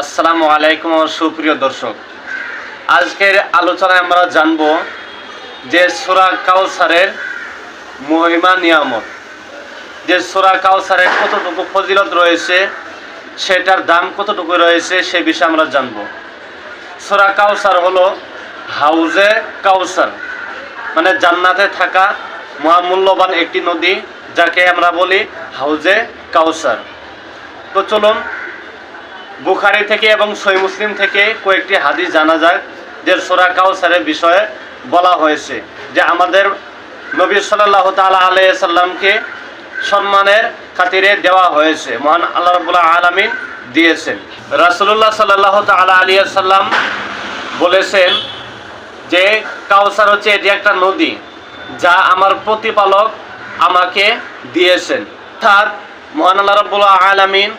আসসালামু আলাইকুম সুপ্রিয় দর্শক। আজকের আলোচনায় আমরা জানব যে সোরা কাউসারের মহিমা, নিয়ামত। যে সোরা কাউসারের কতটুকু ফজিলত রয়েছে, সেটার দাম কতটুকু রয়েছে, সে বিষয়ে আমরা জানব। সোরা কাউসার হলো হাউজে কাউসার মানে জান্নাতে থাকা মহামূল্যবান একটি নদী, যাকে আমরা বলি হাউজে কাউসার তো চলুন বুখারি থেকে এবং সই মুসলিম থেকে কয়েকটি হাদিস জানা যায় যে সোরা কাউসারের বিষয়ে বলা হয়েছে যে আমাদের নবী সাল্লাহ তালা আলাই সাল্লামকে সম্মানের খাতিরে দেওয়া হয়েছে। মহান আল্লাহ রবুল্লাহ আলমিন দিয়েছেন। রাসুল্লাহ সাল্লাহ তালা আলিয়া সাল্লাম বলেছেন যে কাউসার হচ্ছে এটি একটা নদী যা আমার প্রতিপালক আমাকে দিয়েছেন। অর্থাৎ মহান আল্লাহ রব্বুল্লাহ আলমিন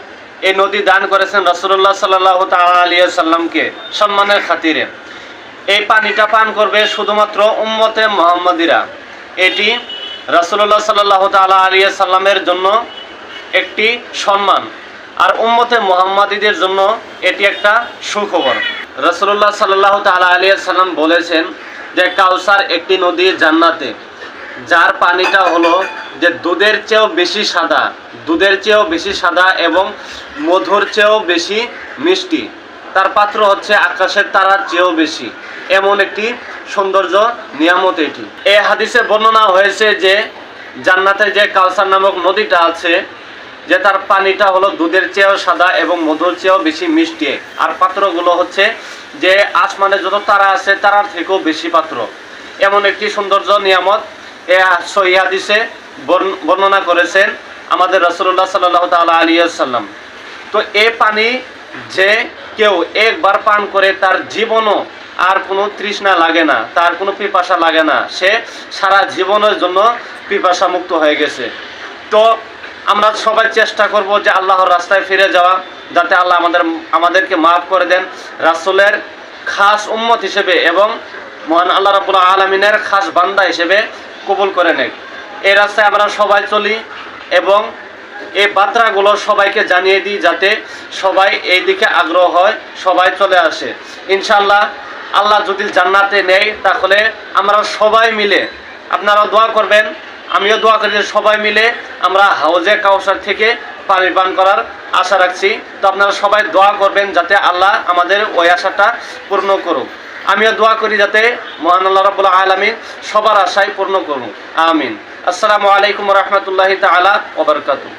এই নদী দান করেছেন রসুল্লাহ সাল্লাহ আলিয়া সাল্লামকে সম্মানের খাতিরে। এই পানিটা পান করবে শুধুমাত্র উম্মতে মোহাম্মদিরা। এটি রসুল্লাহ সাল্লাহ তালা আলিয়া সাল্লামের জন্য একটি সম্মান আর উম্মতে মোহাম্মদীদের জন্য এটি একটা সুখবর। রসুল্লাহ সাল্লাহ তালা আলিয়া সাল্লাম বলেছেন যে কাউসার একটি নদী জান্নাতে, যার পানিটা হলো যে দুধের চেয়েও বেশি সাদা, দুধের চেয়েও বেশি সাদা এবং মধুর চেয়েও বেশি মিষ্টি। তার পাত্র হচ্ছে আকাশের তারার চেয়েও বেশি। এমন একটি সৌন্দর্য নিয়ামত এটি। এ হাদিসে বর্ণনা হয়েছে যে, জান্নাতে যে কালসার নামক নদীটা আছে, যে তার পানিটা হলো দুধের চেয়েও সাদা এবং মধুর চেয়েও বেশি মিষ্টি। আর পাত্রগুলো হচ্ছে যে আসমানে যত তারা আছে, তারার থেকেও বেশি পাত্র। এমন একটি সৌন্দর্য নিয়ামত। এ সহিদিসে বর্ণনা করেছেন আমাদের রসুল্লাহ সাল্লাহ তালা আলিয়াল্লাম তো এ পানি যে কেউ একবার পান করে তার জীবনও আর কোনো তৃষ্ণা লাগে না, তার কোনো পিপাসা লাগে না, সে সারা জীবনের জন্য পিপাসা মুক্ত হয়ে গেছে। তো আমরা সবাই চেষ্টা করব যে আল্লাহর রাস্তায় ফিরে যাওয়া, যাতে আল্লাহ আমাদের, আমাদেরকে মাফ করে দেন রাসুলের খাস উম্মত হিসেবে এবং মহান আল্লাহ রাবুল্লাহ আলমিনের খাস বান্দা হিসেবে কবুল করে নেয় এই রাস্তায় আমরা সবাই চলি এবং এই বার্তাগুলো সবাইকে জানিয়ে দিই যাতে সবাই এই দিকে আগ্রহ হয়, সবাই চলে আসে। ইনশাল্লাহ আল্লাহ যদি জান্নাতে নেয়, তাহলে আমরা সবাই মিলে আপনারা দোয়া করবেন, আমিও দোয়া করি সবাই মিলে আমরা হাউজে কাউসার থেকে পানি পান করার আশা রাখছি। তো আপনারা সবাই দোয়া করবেন যাতে আল্লাহ আমাদের ওই আশাটা পূর্ণ করুক। আমিও দোয়া করি যাতে মহান আল্লাহ রবুল্লাহ আলমিন সবার আশায় পূর্ণ করুন আমিন। আসসালামু আলাইকুম রহমতুল্লাহ তালা ওবরকাতু